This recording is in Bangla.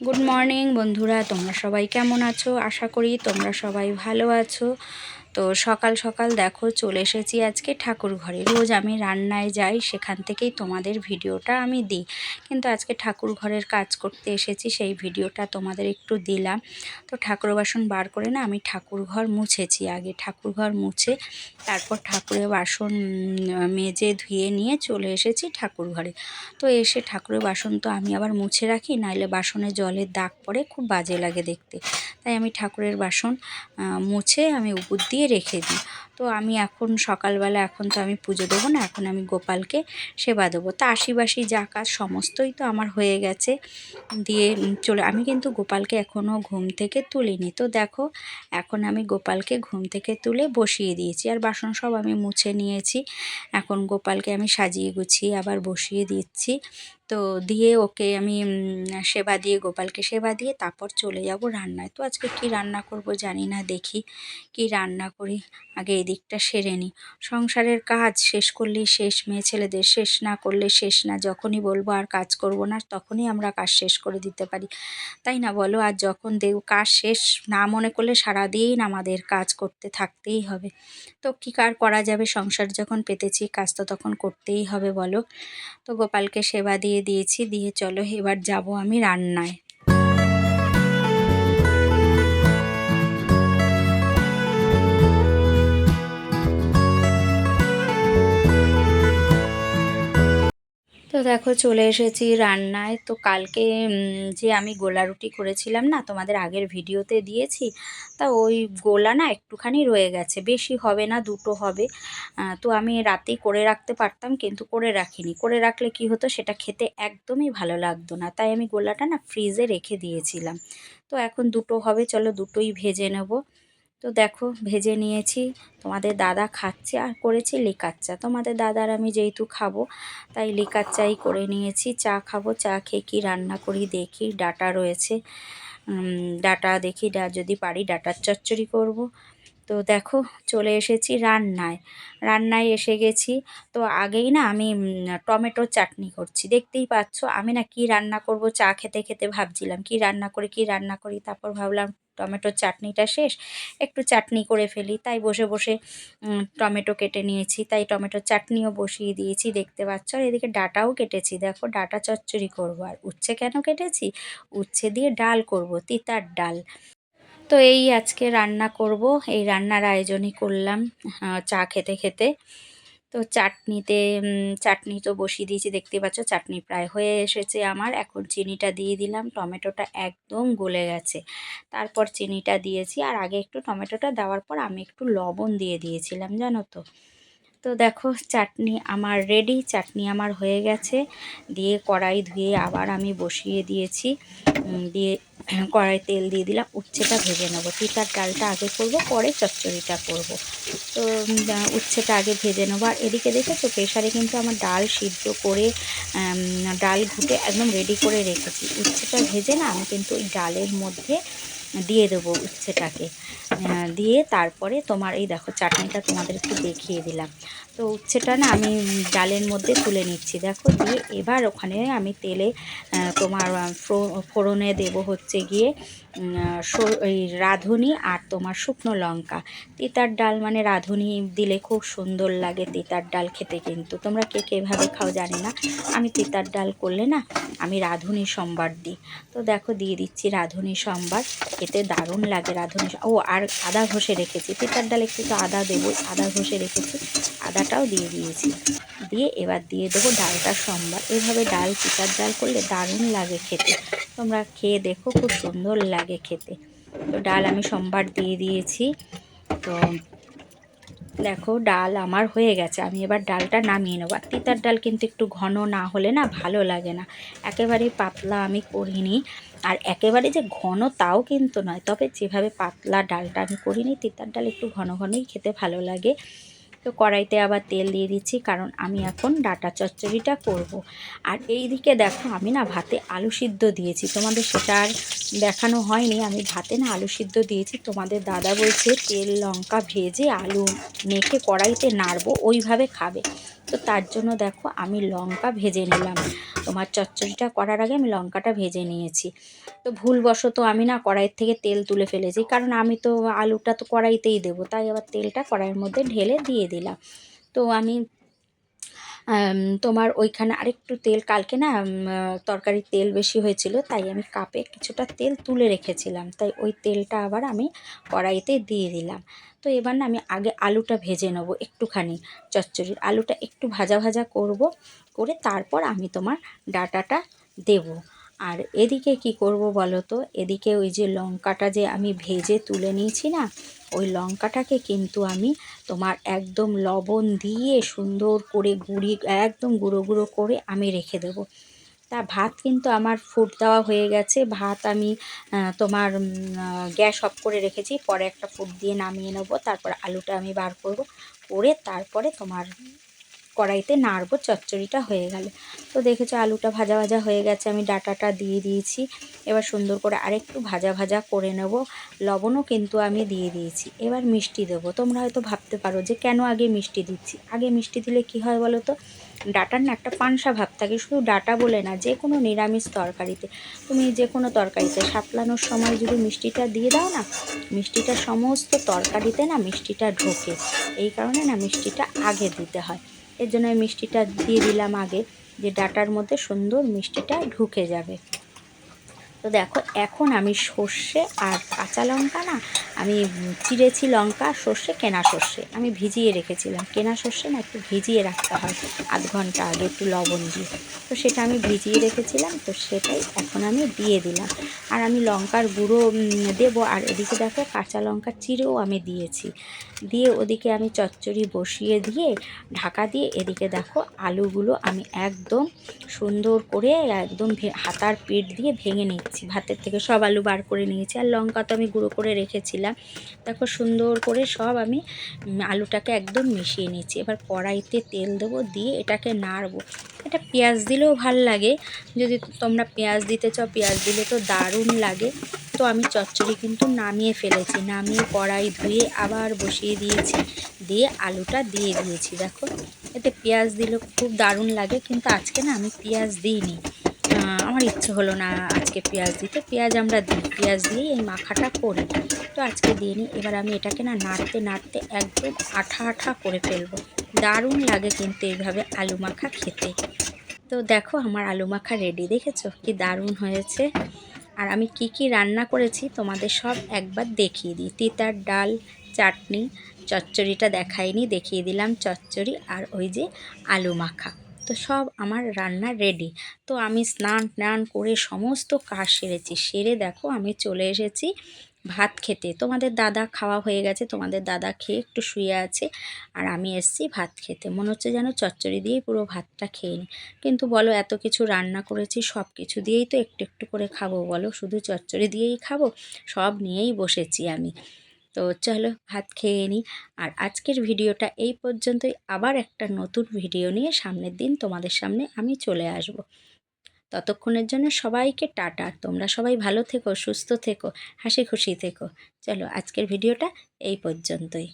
গুড মর্নিং বন্ধুরা তোমরা সবাই কেমন আছো? আশা করি তোমরা সবাই ভালো আছো। তো সকাল সকাল দেখো চলে এসেছি আজকে ঠাকুর ঘরে। রোজ আমি রান্নায় যাই, সেখান থেকেই তোমাদের ভিডিওটা আমি দিই। কিন্তু আজকে ঠাকুর ঘরের কাজ করতে এসেছি, সেই ভিডিওটা তোমাদের একটু দিলাম। তো ঠাকুর বাসন বার করে না আমি ঠাকুর ঘর মুছেছি আগে। ঠাকুর ঘর মুছে তারপর ঠাকুরের বাসন মেজে ধুয়ে নিয়ে চলে এসেছি ঠাকুর ঘরে। তো এসে ঠাকুরের বাসন তো আমি আবার মুছে রাখি, নাইলে বাসনে জলের দাগ পড়ে, খুব বাজে লাগে দেখতে। তাই আমি ঠাকুরের বাসন মুছে আমি উপর দিয়ে রেখে দিই। তো আমি এখন সকালবেলা এখন তো আমি পুজো দেবো না, এখন আমি গোপালকে সেবা দেবো। তা আশিবাসি যা কাজ সমস্তই তো আমার হয়ে গেছে দিয়ে চলে, আমি কিন্তু গোপালকে এখনও ঘুম থেকে তুলিনি। তো দেখো, এখন আমি গোপালকে ঘুম থেকে তুলে বসিয়ে দিয়েছি। আর বাসন সব আমি মুছে নিয়েছি। এখন গোপালকে আমি সাজিয়ে গুছিয়ে আবার বসিয়ে দিচ্ছি। তো দিয়ে ওকে আমি সেবা দিয়ে, গোপালকে সেবা দিয়ে তারপর চলে যাব রান্নায়। তো আজকে কি রান্না করব জানি না, দেখি কি রান্না করি, আগে এই দিকটা সেরে নিই সংসারের কাজ শেষ করলেই শেষ, মেয়ে ছেলেদের শেষ না করলে শেষ না, যখনই বলব আর কাজ করব না, তখনই আমরা কাজ শেষ করে দিতে পারি। তাই না বলো, আর যখন দেব কাজ শেষ না মনে করলে সারাদিন আমাদের কাজ করতে থাকতেই হবে। তো কী কার করা যাবে, সংসার যখন পেতেছি, কাজ তো তখন করতেই হবে বলো। তো গোপালকে সেবা দিয়ে দিয়েছি দিয়ে চলো এবার যাব আমি রান্নায়। তো দেখো চলে এসেছি রান্নায়। তো কালকে যে আমি গোলা রুটি করেছিলাম না, তোমাদের আগের ভিডিওতে দিয়েছি, তা ওই গোলা না একটুখানি রয়ে গেছে। বেশি হবে না, দুটো হবে। তো আমি রাতেই করে রাখতে পারতাম, কিন্তু করে রাখিনি। করে রাখলে কি হতো, সেটা খেতে একদমই ভালো লাগতো না। তাই আমি গোলাটা না ফ্রিজে রেখে দিয়েছিলাম। তো এখন দুটো হবে, চলো দুটোই ভেজে নেব। তো দেখো, ভেজে নিয়েছি। তোমাদের দাদা খাচ্ছে আর করেছি চা। তোমাদের দাদার আমি যেহেতু খাব, তাই লিকার চাই করে নিয়েছি। চা খাব, চা খেয়ে কি রান্না করি দেখি। ডাটা রয়েছে। ডাটা দেখি, ডা যদি পারি ডাটার চচ্চড়ি করব। তো দেখো চলে এসেছি রান্নায়। রান্নায় এসে গেছি। তো আগেই না আমি টমেটোর চাটনি করছি। দেখতেই পাচ্ছ আমি না কি রান্না করব, চা খেতে খেতে ভাবছিলাম। কি রান্না করি, কি রান্না করি? তারপর ভাবলাম টমেটোর চাটনিটা শেষ, একটু চাটনি করে ফেলি। তাই বসে বসে টমেটো কেটে নিয়েছি। তাই টমেটোর চাটনিও বসিয়ে দিয়েছি, দেখতে পাচ্ছ? আর এদিকে ডাটাও কেটেছি। দেখো ডাটা চচ্চড়ি করব। আর উচ্ছে কেন কেটেছি? উচ্ছে দিয়ে ডাল করব, তিতার ডাল। তো এই আজকে রান্না করব। এই রান্নার আয়োজনই করলাম চা খেতে খেতে। তো চাটনিতে চাটনি তো বসিয়ে দিয়েছি, দেখতে পাচ্ছ চাটনি প্রায় হয়ে এসেছে আমার। এখন চিনিটা দিয়ে দিলাম, টমেটোটা একদম গলে গেছে। তারপর চিনিটা দিয়েছি, আর আগে একটু টমেটোটা দেওয়ার পর আমি একটু লবণ দিয়ে দিয়েছিলাম, জানো তো। তো দেখো, চাটনি আমার রেডি চাটনি আমার হয়ে গেছে। দিয়ে কড়াই ধুয়ে আবার আমি বসিয়ে দিয়েছি দিয়ে কড়াই তেল দিয়ে দিলাম, উচ্ছেটা ভেজে নেব। তিতার ডালটা আগে করব, পরে চচ্চড়িটা করব। তো উচ্ছেটা আগে ভেজে নেব। আর এদিকে দেখেছ প্রেশারে কিন্তু আমার ডাল সিদ্ধ করে ডাল ঘুটে একদম রেডি করে রেখেছি। উচ্ছেটা ভেজে না আমি কিন্তু ওই ডালের মধ্যে দিয়ে দেবো উচ্ছেটাকে। দিয়ে তারপরে তোমার এই দেখো, চাটনিটা তোমাদেরকে দেখিয়ে দিলাম। তো উচ্ছেটা না আমি ডালের মধ্যে তুলে নিচ্ছি। দেখো দিয়ে এবার ওখানে আমি তেলে তোমার ফোড়নে দেব হচ্ছে গিয়ে এই রাঁধুনি আর তোমার শুকনো লঙ্কা। তিতার ডাল মানে রাঁধুনি দিলে খুব সুন্দর লাগে তিতার ডাল খেতে কিন্তু। তোমরা কে কীভাবে খাও জানি না। আমি তিতার ডাল করলে না আমি রাঁধুনি সম্বার দিই। তো দেখো দিয়ে দিচ্ছি রাঁধুনি সম্বার। খেতে দারুণ লাগে রাঁধুনি ও আর আদা ঘষে রেখেছি। তিতার ডাল একটু তো আদা দেবো আদা ঘষে রেখেছি। আদাটাও দিয়ে দিয়েছি। দিয়ে এবার দিয়ে দেবো ডালটা সম্বার। এভাবে ডাল তিতার ডাল করলে দারুণ লাগে খেতে। তোমরা খেয়ে দেখো, খুব সুন্দর লাগে খেতে। তো ডাল আমি সোমবার দিয়ে দিয়েছি। তো দেখো, ডাল আমার হয়ে গেছে। আমি এবার ডালটা নামিয়ে নেব। আর তিতার ডাল কিন্তু একটু ঘন না হলে না ভালো লাগে না। একেবারেই পাতলা আমি করিনি। আর একেবারে যে ঘন তাও কিন্তু নয়। তবে যেভাবে পাতলা ডালটা আমি করিনি, তিতার ডাল একটু ঘন ঘনই খেতে ভালো লাগে। তো কড়াইতে আবার তেল দিয়ে দিচ্ছি, কারণ আমি এখন ডাটা চচ্চড়িটা করব। আর এই দিকে দেখো, আমি না ভাতে আলু সিদ্ধ দিয়েছি। তোমাদের সেটা আর দেখানো হয়নি, আমি ভাতে না আলু সিদ্ধ দিয়েছি। তোমাদের দাদা বলছে, তেল, লঙ্কা ভেজে আলু মেখে কড়াইতে নাড়বো, ওইভাবে খাবে। তো তার জন্য দেখো আমি লঙ্কা ভেজে নিলাম। তোমার চচ্চড়িটা করার আগে আমি লঙ্কাটা ভেজে নিয়েছি। তো ভুলবশত আমি না কড়াইয়ের থেকে তেল তুলে ফেলেছি, কারণ আমি তো আলুটা তো কড়াইতেই দেবো, তাই আবার তেলটা কড়াইয়ের মধ্যে ঢেলে দিয়ে দিলাম। তো আমি তোমার ওইখানে আরেকটু তেল, কালকে না তরকারির তেল বেশি হয়েছিল, তাই আমি কাপে কিছুটা তেল তুলে রেখেছিলাম। তাই ওই তেলটা আবার আমি কড়াইতে দিয়ে দিলাম। তো এবার না আমি আগে আলুটা ভেজে নেব একটুখানি, চচ্চড়ির আলুটা একটু ভাজা ভাজা করব, করে তারপর আমি তোমার ডাটাটা দেব। আর এদিকে কি করব বলো তো? এদিকে ওই যে লঙ্কাটা যে আমি ভেজে তুলে নিয়েছি না ওই লঙ্কাটাকে কিন্তু আমি তোমার একদম লবণ দিয়ে সুন্দর করে গুঁড়ি, একদম গুঁড়ো গুঁড়ো করে আমি রেখে দেবো। তা ভাত কিন্তু আমার ফুট দেওয়া হয়ে গেছে। ভাত আমি তোমার গ্যাস অফ করে রেখেছি। পরে একটা ফুট দিয়ে নামিয়ে নেব। তারপর আলুটা আমি বার করব। করে তারপরে তোমার কড়াইতে নাড়বো, চচ্চড়িটা হয়ে গেল। তো দেখেছ আলুটা ভাজা ভাজা হয়ে গেছে, আমি ডাটাটা দিয়ে দিয়েছি। এবার সুন্দর করে আরেকটু ভাজা ভাজা করে নেব। লবণও কিন্তু আমি দিয়ে দিয়েছি। এবার মিষ্টি দেবো। তোমরা হয়তো ভাবতে পারো যে কেন আগে মিষ্টি দিচ্ছি? আগে মিষ্টি দিলে কি হয় বলো তো? ডাটার না একটা পানসা ভাব থাকে, শুধু ডাটা বলে না, যে কোনো নিরামিষ তরকারিতে। তুমি যে কোনো তরকারিতে সাপলানোর সময় যদি মিষ্টিটা দিয়ে দাও না, মিষ্টিটা সমস্ত তরকারিতে না মিষ্টিটা ঢোকে। এই কারণে না মিষ্টিটা আগে দিতে হয়। এর জন্য মিষ্টিটা দিয়ে দিলাম আগে যে ডাটার মধ্যে সুন্দর মিষ্টিটা ঢুকে যাবে। তো দেখো, এখন আমি সর্ষে আর কাঁচা লঙ্কা না, আমি চিড়েছি লঙ্কা, সর্ষে, কেনা সর্ষে। আমি ভিজিয়ে রেখেছিলাম। কেনা সর্ষে না, একটু ভিজিয়ে রাখতে হয়, আধ ঘণ্টা আগে একটু লবণ দিয়ে। তো সেটা আমি ভিজিয়ে রেখেছিলাম, তো সেটাই এখন আমি দিয়ে দিলাম। আর আমি লঙ্কার গুঁড়ো দেব। আর এদিকে দেখো, কাঁচা লঙ্কা চিড়েও আমি দিয়েছি। দিয়ে ওদিকে আমি চচ্চড়ি বসিয়ে দিয়ে, ঢাকা দিয়ে এদিকে দেখো, আলুগুলো আমি একদম সুন্দর করে একদম হাতার পিঠ দিয়ে ভেঙে নিচ্ছি। ভাতের থেকে সব আলু বার করে নিয়েছি। আর লঙ্কা তো আমি গুঁড়ো করে রেখেছিলাম। দেখো সুন্দর করে সব আমি আলুটাকে একদম মিশিয়ে নিয়েছি। এবার কড়াইতে তেল দেবো, দিয়ে এটাকে নাড়বো। এটা পেঁয়াজ দিলেও ভালো লাগে। যদি তোমরা পেঁয়াজ দিতে চাও, পেঁয়াজ দিলে তো দারুণ লাগে। তো আমি চচ্চড়ি কিন্তু নামিয়ে ফেলেছি। নামিয়ে কড়াই ধুয়ে আবার বসিয়ে দিয়েছি। দিয়ে আলুটা দিয়ে দিয়েছি। দেখো, এতে পেঁয়াজ দিলে খুব দারুণ লাগে। কিন্তু আজকে না আমি পেঁয়াজ দিইনি। আমার ইচ্ছে হলো না আজকে পেঁয়াজ দিতে। পেঁয়াজ আমরা দিই, পেঁয়াজ দিয়েই এই মাখাটা করি। তো আজকে দিয়ে নিই এবার আমি এটাকে না নাড়তে নাড়তে একদম আঠা আঠা করে ফেলব। দারুণ লাগে কিন্তু এইভাবে আলু মাখা খেতে। তো দেখো আমার আলু মাখা রেডি দেখেছ? কি দারুণ হয়েছে। আর আমি কি কি রান্না করেছি তোমাদের সব একবার দেখিয়ে দিই। তিতার ডাল, চাটনি, চচ্চড়িটা দেখাইনি, দেখিয়ে দিলাম চচ্চড়ি আর ওই যে আলু মাখা। তো সব আমার রান্না রেডি তো আমি স্নান টান করে সমস্ত কাজ সেরেছি। সেরে দেখো আমি চলে এসেছি ভাত খেতে। তোমাদের দাদা খাওয়া হয়ে গেছে। তোমাদের দাদা খেয়ে একটু শুয়ে আছে আর আমি এসছি ভাত খেতে। মনে হচ্ছে যেন চচ্চড়ি দিয়েই পুরো ভাতটা খেয়ে নিই কিন্তু বলো এত কিছু রান্না করেছি, সব কিছু দিয়েই তো একটু একটু করে খাব বলো? শুধু চচ্চড়ি দিয়েই খাব? সব নিয়েই বসেছি আমি। তো চলো ভাত খেয়ে নিই আর আজকের ভিডিওটা এই পর্যন্তই। আবার একটা নতুন ভিডিও নিয়ে সামনের দিন তোমাদের সামনে আমি চলে আসব। ততক্ষণের জন্য সবাইকে টাটা। তোমরা সবাই ভালো থেকো, সুস্থ থেকো হাসি খুশি থেকো। চলো আজকের ভিডিওটা এই পর্যন্তই।